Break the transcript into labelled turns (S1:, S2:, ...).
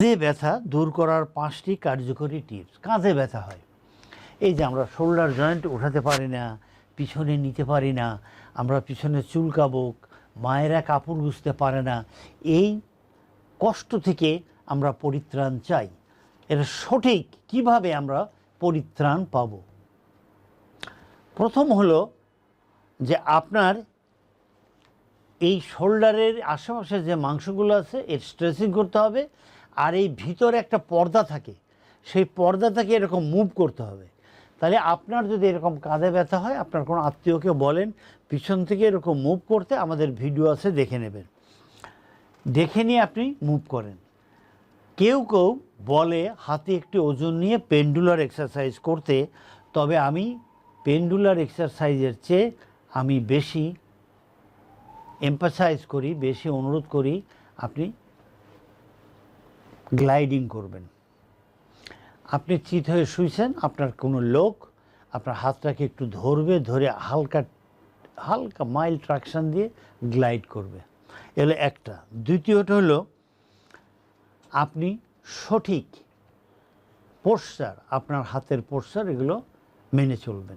S1: কাঁধে ব্যথা দূর করার পাঁচটি কার্যকরী টিপস। কাঁধে ব্যথা হয়। এই যে আমরা শোল্ডার জয়েন্ট উঠাতে পারি না, পিছনে নিতে পারি না, আমরা পিছনে চুলকাবো, মায়েরা কাপড় গুছতে পারে না, এই কষ্ট থেকে আমরা পরিত্রাণ চাই। এটা সঠিক কীভাবে আমরা পরিত্রাণ পাব? প্রথম হলো যে আপনার এই শোল্ডারের আশেপাশে যে মাংসগুলো আছে, এর স্ট্রেচিং করতে হবে। আর এই ভিতরে একটা পর্দা থাকে, সেই পর্দাটাকে এরকম মুভ করতে হবে। তাহলে আপনার যদি এরকম কাঁধে ব্যথা হয়, আপনার কোনো আত্মীয়কে বলেন, পিছন থেকে এরকম মুভ করতে আমাদের ভিডিও আছে, দেখে নেবেন। দেখে নিয়ে আপনি মুভ করেন। কেউ কেউ বলে, হাতে একটি ওজন নিয়ে পেন্ডুলার এক্সারসাইজ করতে, তবে আমি পেন্ডুলার এক্সারসাইজের চেয়ে আমি বেশি এম্পাসাইজ করি, বেশি অনুরোধ করি, আপনি গ্লাইডিং করবেন। আপনি চিত হয়ে শুয়েছেন আপনার কোনো লোক আপনার হাতটাকে একটু ধরবে, ধরে হালকা হালকা মাইল ট্রাকশন দিয়ে গ্লাইড করবে। এগুলো একটা। দ্বিতীয়টা হলো, আপনি সঠিক পোস্টার আপনার হাতের পোস্টার এগুলো মেনে চলবেন।